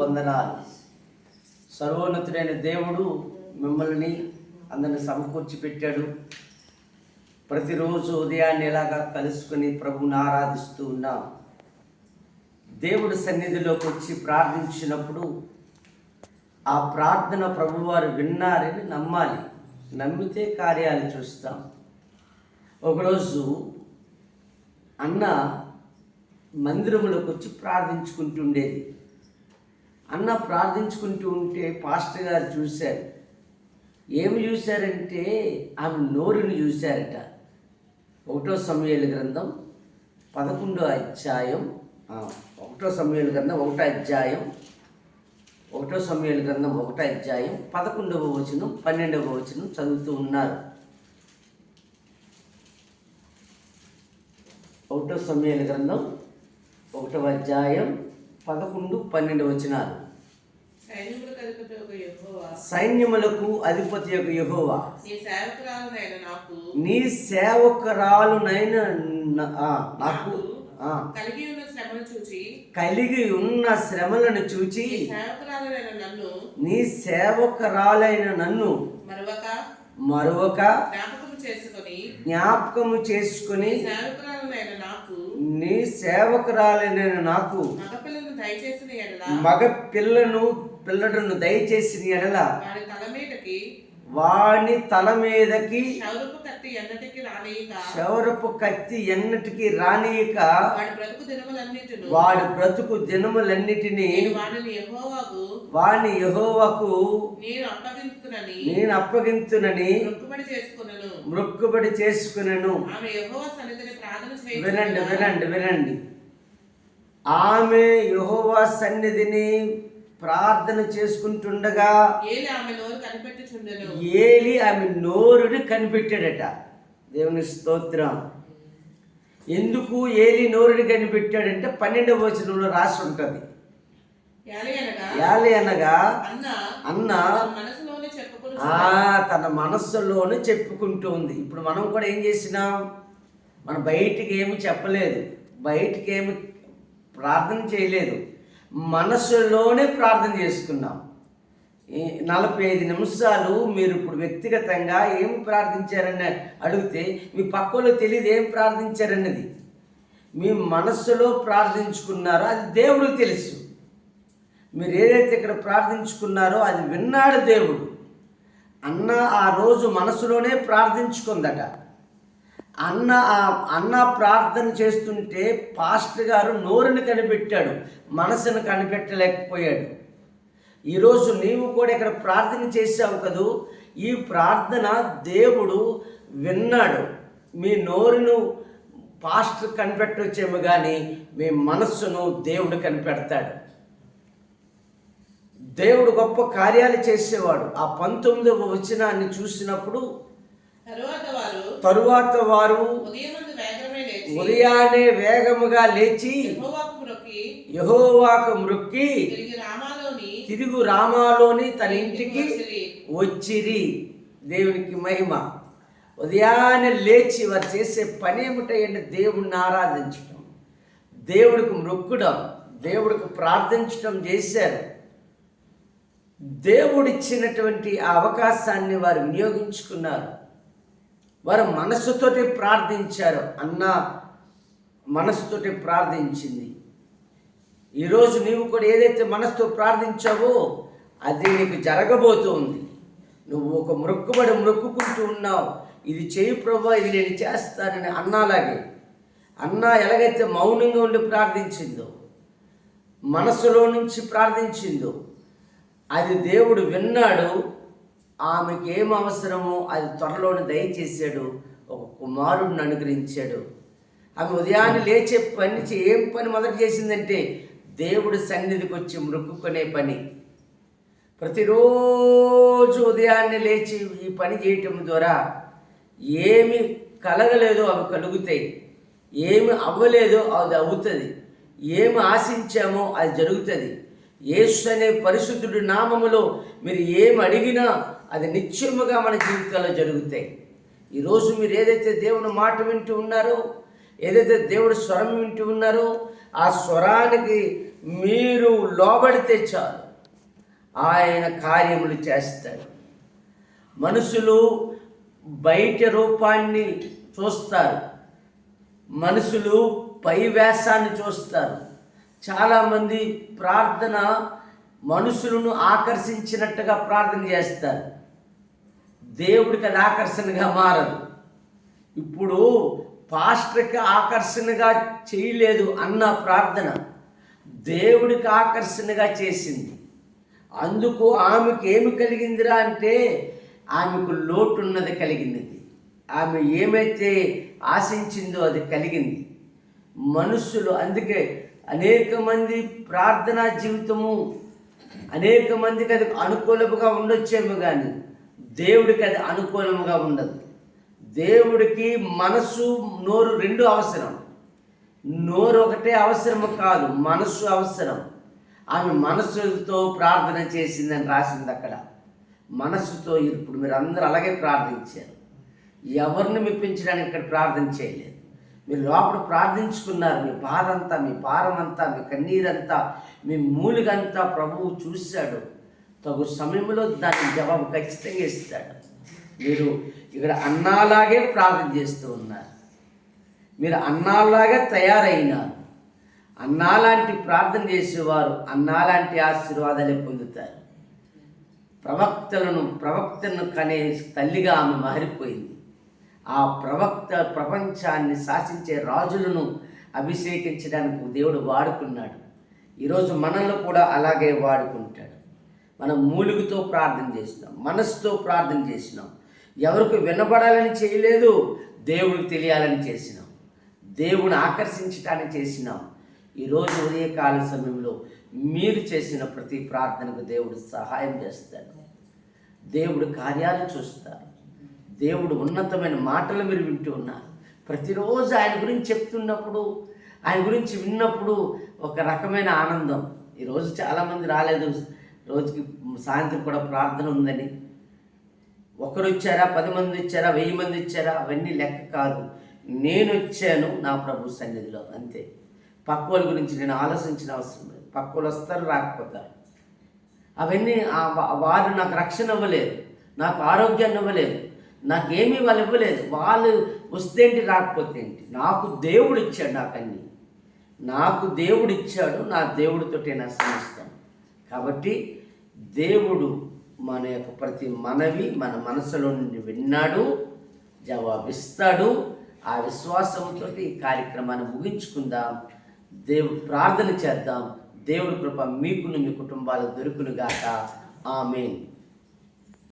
వందనాలు. సర్వోన్నతుడైన దేవుడు మిమ్మల్ని అందరిని సమకూర్చి పెట్టాడు. ప్రతిరోజు ఉదయాన్నే ఇలాగా కలుసుకొని ప్రభువుని ఆరాధిస్తూ ఉన్నాం. దేవుడి సన్నిధిలోకి వచ్చి ప్రార్థించినప్పుడు ఆ ప్రార్థన ప్రభువారు విన్నారని నమ్మాలి. నమ్మితే కార్యాలు చూస్తాం. ఒకరోజు అన్న మందిరంలోకి వచ్చి ప్రార్థించుకుంటుండేది. అన్న ప్రార్థించుకుంటూ ఉంటే పాస్టర్ గారు చూశారు. ఏమి చూశారంటే ఆమె నోరుని చూశారట. ఒకటో సమయాల గ్రంథం పదకొండో అధ్యాయం ఒకటో సమయాల గ్రంథం ఒకటో అధ్యాయం ఒకటో సమయాల గ్రంథం ఒకటో అధ్యాయం పదకొండవ వచనం పన్నెండవ వచనం చదువుతూ ఉన్నారు. ఒకటో సమయాల గ్రంథం ఒకటవ అధ్యాయం పదకొండు పన్నెండు వచనాలు. సైన్యములకు అధిపతి యొక్క యెహోవా. నీ సేవకురాలనైన నాకు కలిగి ఉన్న శ్రమను చూచి కలిగి ఉన్న శ్రమలను చూచి నీ సేవకురాలనైన నన్ను నీ సేవకురాలైన నన్ను మరొక మరొక జ్ఞాపకం చేసుకొని జ్ఞాపకము చేసుకుని నాకు నీ సేవకురాలైన నాకు దయచేసిన మగ పిల్లను పిల్లలను దయచేసి ఎడల వారి తల మీదకి వాని తల మీదకి శౌరపు కత్తి ఎన్నటికి రానియక. శౌరపు కత్తి ఎన్నటికి రానియక. వాడి బ్రతుకు దినములన్నిటిను. వాడి బ్రతుకు దినములన్నిటినీ నేను వాడిని యెహోవాకు వాని యహోవకు నేను అప్పగించుకునని నేను మొక్కుబడి చేసుకున్నాను మొక్కుబడి చేసుకునను. ఆమె యెహోవా సన్నిధిని ప్రార్థన వినండి వినండి వినండి. ఆమె యహోవా సన్నిధిని ప్రార్థన చేసుకుంటుండగా ఏలి ఆమె నోరుని కనిపెట్టాడట. దేవుని స్తోత్రం. ఎందుకు ఏలి నోరుని కనిపెట్టాడంటే పన్నెండవ వచనంలో రాసి ఉంటుంది ఏలి అనగా అన్న తన మనస్సులోనే చెప్పుకుంటుంది ఇప్పుడు మనం కూడా ఏం చేసినాం? మనం బయటికి ఏమి చెప్పలేదు. బయటికి ఏమి ప్రార్థన చేయలేదు. మనసులోనే ప్రార్థన చేసుకున్నాం. నలభై ఐదు నిమిషాలు మీరు ఇప్పుడు వ్యక్తిగతంగా ఏం ప్రార్థించారని అడిగితే మీ పక్కలో తెలియదు ఏం ప్రార్థించారన్నది. మీ మనస్సులో ప్రార్థించుకున్నారో అది దేవుడు తెలుసు. మీరు ఏదైతే ఇక్కడ ప్రార్థించుకున్నారో అది విన్నాడు దేవుడు. అన్న ఆ రోజు మనసులోనే ప్రార్థించుకుందట. అన్న అన్న ప్రార్థన చేస్తుంటే పాస్టర్ గారు నోరుని కనిపెట్టాడు మనసును కనిపెట్టలేకపోయాడు. ఈరోజు నీవు కూడా ఇక్కడ ప్రార్థన చేశావు కదూ ఈ ప్రార్థన దేవుడు విన్నాడు. మీ నోరును పాస్టర్ కనిపెట్టొచ్చేమో కానీ మీ మనస్సును దేవుడు కనిపెడతాడు. దేవుడు గొప్ప కార్యాలు చేసేవాడు. ఆ పంతొమ్మిదవ వచనాన్ని చూసినప్పుడు తరువాత వారు ఉదయాన్నే వేగముగా లేచి యెహోవాకు మొక్కి తిరిగి రామాలోని తిరుగు రామాలోని తన ఇంటికి వచ్చిరి. దేవునికి మహిమ. ఉదయాన్నే లేచి వారు చేసే పని ఏమిటంటే దేవుడిని ఆరాధించడం దేవుడికి మొక్కడం దేవుడికి ప్రార్థించడం చేశారు. దేవుడిచ్చినటువంటి ఆ అవకాశాన్ని వారు వినియోగించుకున్నారు. వారు మనస్సుతోటి ప్రార్థించారు అన్న మనస్సుతోటి ప్రార్థించింది. ఈరోజు నీవు కూడా ఏదైతే మనసుతో ప్రార్థించావో అది నీకు జరగబోతుంది. నువ్వు ఒక మొక్కుబడి మొక్కుకుంటూ ఉన్నావు. ఇది చేయి ప్రభా ఇది నేను చేస్తానని అన్నలాగే. అన్న ఎలాగైతే మౌనంగా ఉండి ప్రార్థించిందో మనసులో నుంచి ప్రార్థించిందో అది దేవుడు విన్నాడు ఆమెకి ఏం అవసరమో అది త్వరలోనే దయచేశాడు. ఒక కుమారుడిని అనుగ్రహించాడు. ఆమె ఉదయాన్నే లేచే పని చే- ఏం పని మొదట చేసిందంటే దేవుడి సన్నిధికి వచ్చి మృక్కునే పని. ప్రతిరోజు ఉదయాన్నే లేచి ఈ పని చేయటం ద్వారా ఏమి కలగలేదో అవి కలుగుతాయి. ఏమి అవ్వలేదో అది అవుతుంది. ఏమి ఆశించామో అది జరుగుతుంది. యేసు అనే పరిశుద్ధుడి నామములో మీరు ఏమి అడిగినా అది నిశ్చయముగా మన జీవితాల్లో జరుగుతాయి. ఈరోజు మీరు ఏదైతే దేవుని మాట వింటూ ఉన్నారో ఏదైతే దేవుడి స్వరం వింటూ ఉన్నారో ఆ స్వరానికి మీరు లోబడితే చాలు. ఆయన కార్యములు చేస్తాడు. మనుషులు బయట రూపాన్ని చూస్తారు. మనుషులు పై వేషాన్ని చూస్తారు. చాలామంది ప్రార్థన మనుషులను ఆకర్షించినట్టుగా ప్రార్థన చేస్తారు. దేవుడికి అది ఆకర్షణగా మారదు. ఇప్పుడు పాస్టర్కి ఆకర్షణగా చేయలేదు అన్న ప్రార్థన దేవుడికి ఆకర్షణగా చేసింది. అందుకు ఆమెకు ఏమి కలిగిందిరా అంటే ఆమెకు లోటున్నది కలిగింది. ఆమె ఏమైతే ఆశించిందో అది కలిగింది. మనుషులు అందుకే అనేక మంది ప్రార్థనా జీవితము అనేక మందికి అది అనుకూలముగా ఉండొచ్చేమో కానీ దేవుడికి అది అనుకూలముగా ఉండదు. దేవుడికి మనసు నోరు రెండు అవసరం. నోరు ఒకటే అవసరము కాదు మనస్సు అవసరం. ఆమె మనస్సుతో ప్రార్థన చేసిందని రాసింది అక్కడ. మనస్సుతో ఇప్పుడు మీరు అందరూ అలాగే ప్రార్థించారు. ఎవరిని మెప్పించడానికి ఇక్కడ ప్రార్థన చేయలేదు? మీరు లోపల ప్రార్థించుకున్నారు మీ బాధ అంతా మీ భారమంతా మీ కన్నీరంతా మీ మూలిగంతా ప్రభువు చూశాడు. తగు సమయంలో దాని జవాబు ఖచ్చితంగా ఇస్తాడు. మీరు ఇక్కడ అన్నాలాగే ప్రార్థన చేస్తూ ఉన్నారు. మీరు అన్నాలాగా తయారైనారు. అన్నాలాంటి ప్రార్థన చేసేవారు అన్నాలాంటి ఆశీర్వాదాలే పొందుతారు. ప్రవక్తలను ప్రవక్తను కనే తల్లిగా ఆమె మారిపోయింది. ఆ ప్రవక్త ప్రపంచాన్ని శాసించే రాజులను అభిషేకించడానికి దేవుడు వాడుకున్నాడు. ఈరోజు మనల్ని కూడా అలాగే వాడుకుంటాడు. మనం మూలుగుతో ప్రార్థన చేసినాం మనసుతో ప్రార్థన చేసినాం ఎవరికి వినబడాలని చేయలేదు దేవుడు తెలియాలని చేసినాం దేవుని ఆకర్షించడానికి చేసినాం ఈరోజు ఉదయకాల సమయంలో మీరు చేసిన ప్రతి ప్రార్థనకు దేవుడు సహాయం చేస్తాడు. దేవుడు కార్యాలు చూస్తారు దేవుడు ఉన్నతమైన మాటలు మీరు వింటూ ఉన్నారు. ప్రతిరోజు ఆయన గురించి చెప్తున్నప్పుడు ఆయన గురించి విన్నప్పుడు ఒక రకమైన ఆనందం. ఈరోజు చాలామంది రాలేదు. రోజుకి సాయంత్రం కూడా ప్రార్థన ఉందని. ఒకరు వచ్చారా పది మంది ఇచ్చారా? వెయ్యి మంది ఇచ్చారా? అవన్నీ లెక్క కాదు. నేను వచ్చాను నా ప్రభు సన్నిధిలో. అంతే. పక్క గురించి నేను ఆలోచించిన అవసరం లేదు. పక్కోలు వస్తారు రాకపోతారు. అవన్నీ వారు నాకు రక్షణ ఇవ్వలేదు. నాకు ఆరోగ్యాన్ని ఇవ్వలేదు. నాకేమీ వాళ్ళు ఇవ్వలేదు. వాళ్ళు వస్తేంటి రాకపోతే ఏంటి? నాకు దేవుడు ఇచ్చాడు నాకు నాకు దేవుడు ఇచ్చాడు నా దేవుడితోటే నా సమస్తం కాబట్టి దేవుడు మన యొక్క ప్రతి మనవి మన మనసులో నుండి విన్నాడు జవాబిస్తాడు. ఆ విశ్వాసంతో ఈ కార్యక్రమాన్ని ముగించుకుందాం. దేవుడు ప్రార్థన చేద్దాం. దేవుడి కృప మీకును మీ కుటుంబాలకు దొరుకునుగాక. ఆమెన్.